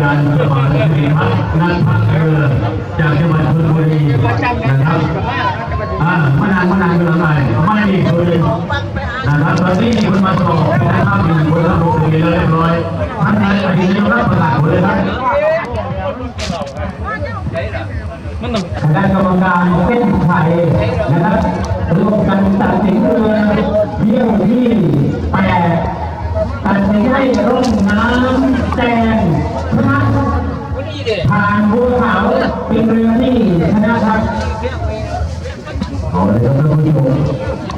จารย์มานสีพัฒน์นันพักเออจากจังหวัดชลบุรีนะครับอ่ามานานมานานเป็นอะไรมาได้อีกคนนึ่งนะครับตอนนี้มีคนมาสอบนะครับมีคนรับลงทะเบียนเรียบร้อยท่านนายอดีตนายกรับประกาศหมดเลยครับ มันต้องคณะกรรมการเส้นไทยนะครับรวมกันตัดสินเรือเที่ยวที่แปดตัดสินให้ร่องน้ำแดงพระผ่านภูเขาเป็นเรือที่ชนะครับ